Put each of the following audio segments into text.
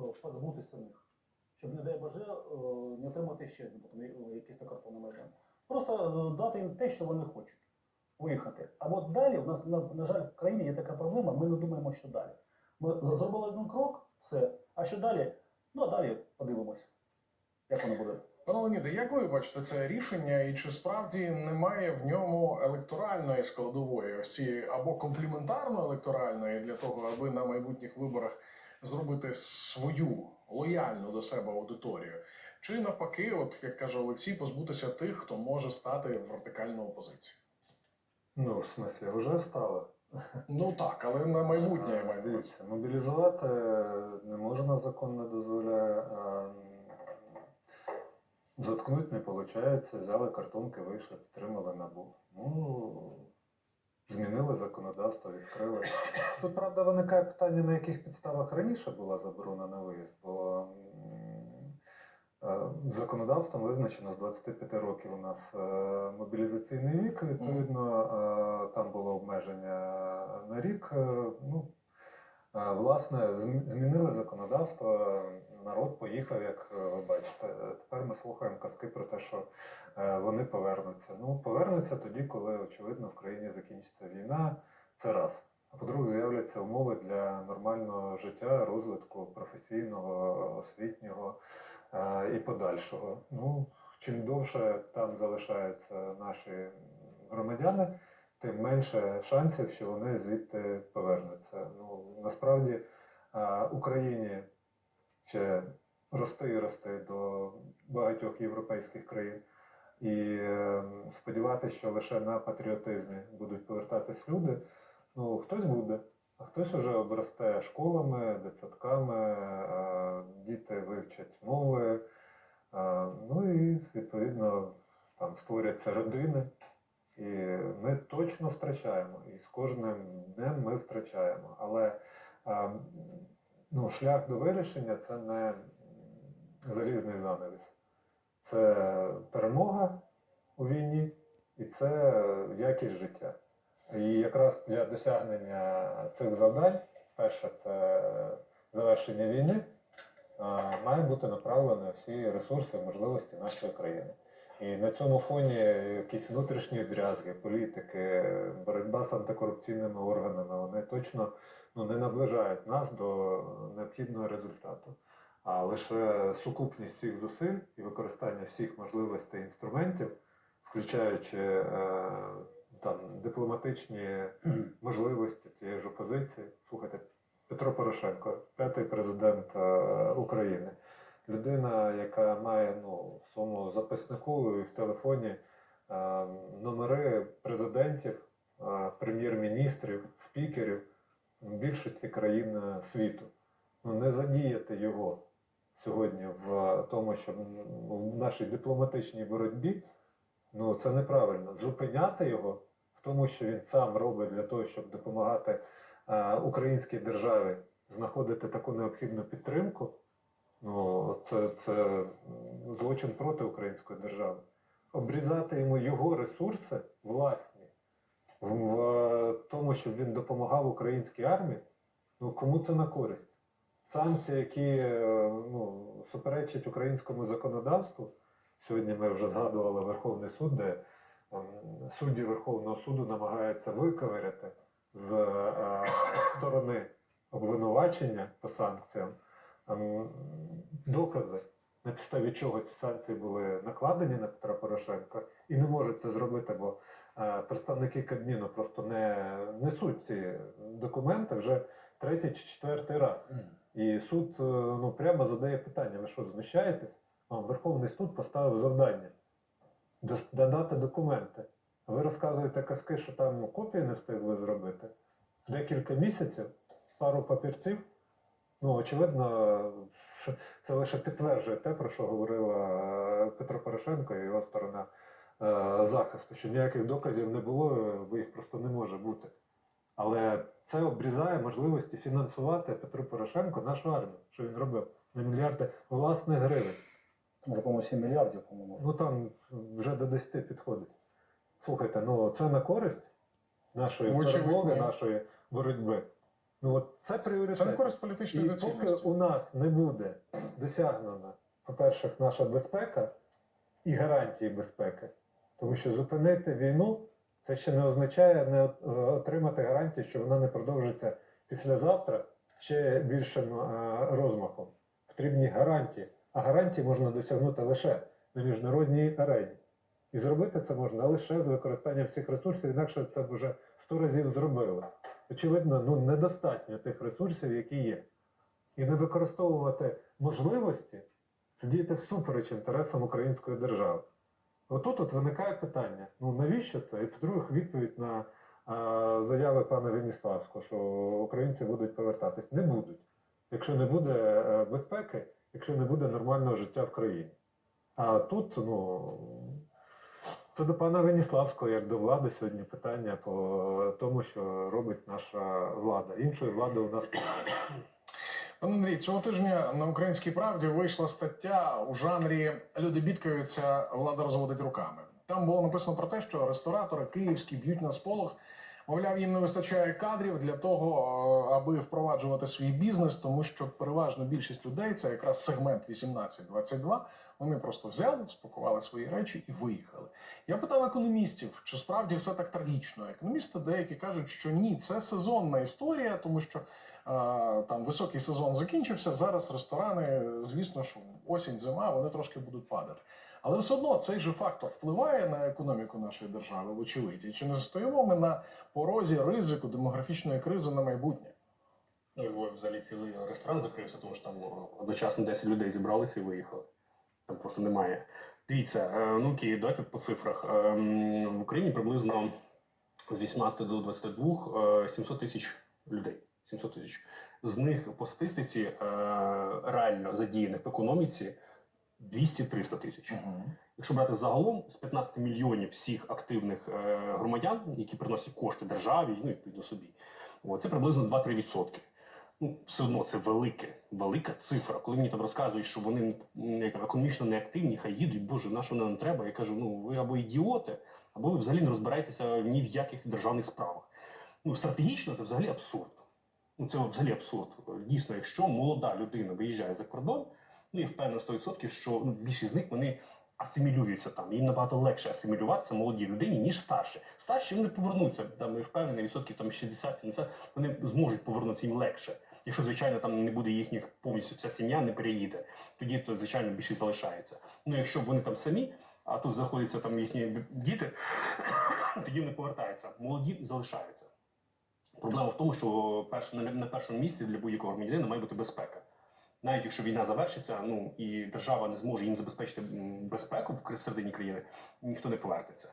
позбутися них. Щоб, не дай Боже, е, не отримати ще потім е, якийсь то картон Майдан. Просто е, дати їм те, що вони хочуть. Виїхати. А от далі у нас, на, жаль, в країні є така проблема, ми не думаємо, що далі. Ми зробили один крок, все. А що далі? Ну а далі подивимось, як воно буде. Пане Леоніде, як ви бачите це рішення, і чи справді немає в ньому електоральної складової, ось цієї або компліментарно-електоральної для того, аби на майбутніх виборах зробити свою лояльну до себе аудиторію, чи навпаки, от як каже Олексій, позбутися тих, хто може стати в вертикальну опозицію? Ну, в смислі, вже стало. Ну так, але на майбутнє я маю. Дивіться, мобілізувати не можна, закон не дозволяє. а, Заткнуть не виходить, взяли картонки, вийшли, підтримали набу. Ну, змінили законодавство, відкрили. Тут, правда, виникає питання, на яких підставах раніше була заборона на виїзд, бо е, законодавством визначено з 25 років у нас е, мобілізаційний вік. Відповідно, е, там було обмеження на рік. Ну, власне, змінили законодавство. Народ поїхав, як е, ви бачите. Е, Тепер ми слухаємо казки про те, що е, вони повернуться. Ну, повернуться тоді, коли, очевидно, в країні закінчиться війна. Це раз. А по-друге, з'являться умови для нормального життя, розвитку професійного, освітнього і подальшого. Ну, чим довше там залишаються наші громадяни, тим менше шансів, що вони звідти повернуться. Ну, насправді Україні ще рости і рости до багатьох європейських країн. І е, сподіватися, що лише на патріотизмі будуть повертатись люди. Ну, хтось буде, а хтось уже обросте школами, дитсадками, діти вивчать мови. Ну і відповідно там створяться родини. І ми точно втрачаємо. І з кожним днем ми втрачаємо. Але ну, шлях до вирішення це не залізний занавіс. Це перемога у війні і це якість життя. І якраз для досягнення цих завдань, перше, це завершення війни, має бути направлені всі ресурси і можливості нашої країни. І на цьому фоні якісь внутрішні дрязги, політики, боротьба з антикорупційними органами, вони точно ну, не наближають нас до необхідного результату. А лише сукупність всіх зусиль і використання всіх можливостей інструментів, включаючи е, там дипломатичні можливості тієї ж опозиції. Слухайте, Петро Порошенко, п'ятий президент е, України, людина, яка має ну, в своєму записнику і в телефоні е, номери президентів, е, прем'єр-міністрів, спікерів більшості країн е, світу. Ну, не задіяти його сьогодні в тому, щоб в нашій дипломатичній боротьбі, ну це неправильно. Зупиняти його в тому, що він сам робить для того, щоб допомагати е, українській державі знаходити таку необхідну підтримку. Ну, це, це злочин проти української держави. Обрізати йому його ресурси власні в, в тому, щоб він допомагав українській армії. Ну кому це на користь? Санкції, які е, ну, суперечать українському законодавству. Сьогодні ми вже згадували Верховний суд, де судді Верховного суду намагаються виковиряти з е, сторони обвинувачення по санкціям докази, на підставі чого ці санкції були накладені на Петра Порошенка, і не можуть це зробити, бо е, представники Кабміну просто не несуть ці документи вже третій чи четвертий раз. І суд е, ну, прямо задає питання: ви що, знущаєтесь? Вам Верховний суд поставив завдання додати документи. Ви розказуєте казки, що там копії не встигли зробити. Декілька місяців, пару папірців. Ну, очевидно, це лише підтверджує те, про що говорила е, Петро Порошенко і його сторона е, захисту, що ніяких доказів не було, бо їх просто не може бути. Але це обрізає можливості фінансувати Петру Порошенко нашу армію, що він робив на мільярди власних гривень. Може, по-моєму, 7 мільярдів, по-моєму. Ну там вже до 10 підходить. Слухайте, ну це на користь нашої перемоги, нашої боротьби. Ну от це пріоритет. Це не користь політичної І поки у нас не буде досягнена, по-перше, наша безпека і гарантії безпеки, тому що зупинити війну це ще не означає не е, отримати гарантії, що вона не продовжиться післязавтра ще більшим е, розмахом. Потрібні гарантії. А гарантії можна досягнути лише на міжнародній арені. І зробити це можна лише з використанням всіх ресурсів, інакше це б вже сто разів зробили. Очевидно, ну недостатньо тих ресурсів, які є. І не використовувати можливості це діяти всупереч інтересам української держави. Отут от виникає питання: ну навіщо це? І по-друге, відповідь на а, заяви пана Веніславського, що українці будуть повертатись. Не будуть, якщо не буде е, безпеки, якщо не буде нормального життя в країні. А тут, ну. Це до пана Веніславського, як до влади, сьогодні питання по тому, що робить наша влада. Іншої влади у нас немає. Пане Андрій, цього тижня на українській правді вийшла стаття у жанрі Люди бідкаються, влада розводить руками. Там було написано про те, що ресторатори київські б'ють на сполох. Мовляв, їм не вистачає кадрів для того, е, аби впроваджувати свій бізнес, тому що переважно більшість людей це якраз сегмент 18-22, Вони просто взяли, спакували свої речі і виїхали. Я питав економістів, чи справді все так трагічно. Економісти деякі кажуть, що ні, це сезонна історія, тому що а, там високий сезон закінчився. Зараз ресторани, звісно ж, осінь, зима, вони трошки будуть падати. Але все одно цей же фактор впливає на економіку нашої держави, вочевидь. І чи не стоїмо ми на порозі ризику демографічної кризи на майбутнє? Ну, його взагалі цілий ресторан закрився, тому що там одночасно 10 людей зібралися і виїхали. Там просто немає. Дивіться, е, ну окей, давайте по цифрах. Ем, В Україні приблизно з 18 до 22 е, 700 тисяч людей. 700 тисяч. З них по статистиці е, реально задіяних в економіці 200-300 тисяч. Якщо брати загалом з 15 мільйонів всіх активних е, громадян, які приносять кошти державі, ну і відповідно собі, от, це приблизно 2-3 відсотки. Ну, все одно це велике, велика цифра. Коли мені там розказують, що вони економічно неактивні, хай їдуть, боже, на що нам треба? Я кажу, ну ви або ідіоти, або ви взагалі не розбираєтеся ні в яких державних справах. Ну, стратегічно це взагалі абсурд. Ну, це взагалі абсурд. Дійсно, якщо молода людина виїжджає за кордон, ну я впевнений 100%, що ну, більшість з них вони асимілюються там. Їм набагато легше асимілюватися молодій людині, ніж старші. Старші вони повернуться. Там я впевнений, відсотків там 60-70, вони зможуть повернутися їм легше. Якщо, звичайно, там не буде їхніх повністю ця сім'я не переїде, тоді то звичайно більшість залишається. Ну якщо вони там самі, а тут знаходяться там їхні діти, тоді вони повертаються. Молоді залишаються. Проблема в тому, що перш, на першому місці для будь-якого громадянина має бути безпека. Навіть якщо війна завершиться, ну і держава не зможе їм забезпечити безпеку в середині країни, ніхто не повернеться.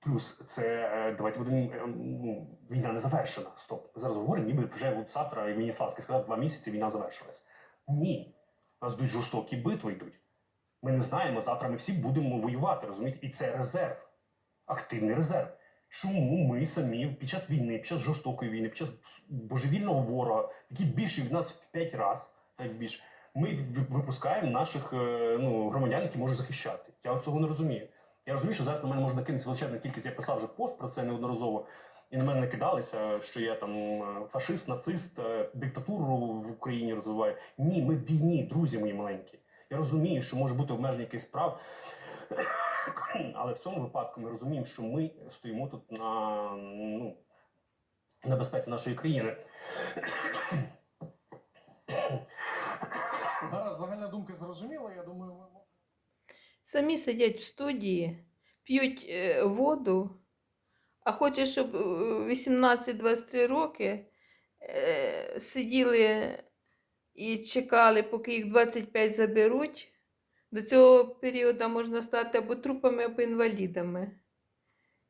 Плюс це е, давайте будемо е, ну, війна не завершена. Стоп. Зараз говоримо, ніби вже от завтра і Веніславський сказав, два місяці війна завершилась. Ні, у нас йдуть жорстокі битви йдуть. Ми не знаємо, завтра ми всі будемо воювати, розумієте? І це резерв, активний резерв. Чому ми самі під час війни, під час жорстокої війни, під час божевільного ворога, який більший від нас в 5 разів, так більше, ми ви- випускаємо наших е, ну, громадян, які можуть захищати. Я цього не розумію. Я розумію, що зараз на мене можна кинутися величезна кількість. Я писав вже пост про це неодноразово. І на мене накидалися, що я там е, фашист, нацист, е, диктатуру в Україні розвиваю. Ні, ми в війні, друзі мої маленькі. Я розумію, що може бути обмеження якихось прав, але в цьому випадку ми розуміємо, що ми стоїмо тут на, ну, на безпеці нашої країни. Зараз загальна думка зрозуміла. Я думаю, ми можемо. Самі сидять в студії, п'ють е, воду, а хоче, щоб е, 18-23 роки е, сиділи і чекали, поки їх 25 заберуть. До цього періоду можна стати або трупами, або інвалідами.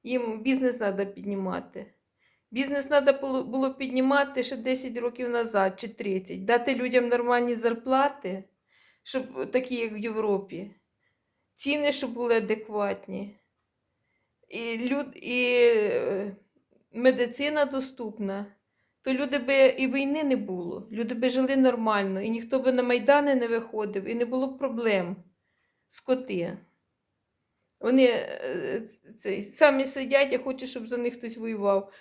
Їм бізнес треба піднімати. Бізнес треба було, піднімати ще 10 років назад чи 30, дати людям нормальні зарплати, щоб такі, як в Європі ціни, щоб були адекватні, і, люд, і е, медицина доступна, то люди би і війни не було. Люди би жили нормально, і ніхто би на Майдани не виходив, і не було б проблем. Скоти. Вони е, цей, самі сидять, я хочу, щоб за них хтось воював.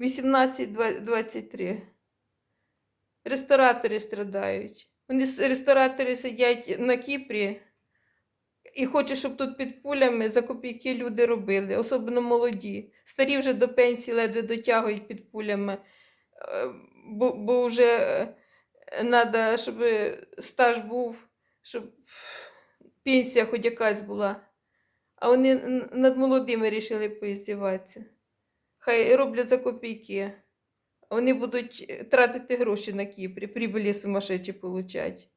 18-23. Ресторатори страдають. Вони ресторатори сидять на Кіпрі і хочуть, щоб тут під пулями за копійки люди робили, особливо молоді. Старі вже до пенсії ледве дотягують під пулями, е, бо, бо вже треба, щоб стаж був, щоб пенсія хоч якась була. А вони над молодими вирішили поіздіватися. Хай роблять за копійки. Вони будуть тратити гроші на Кіпрі, прибилі сумасшедші получать.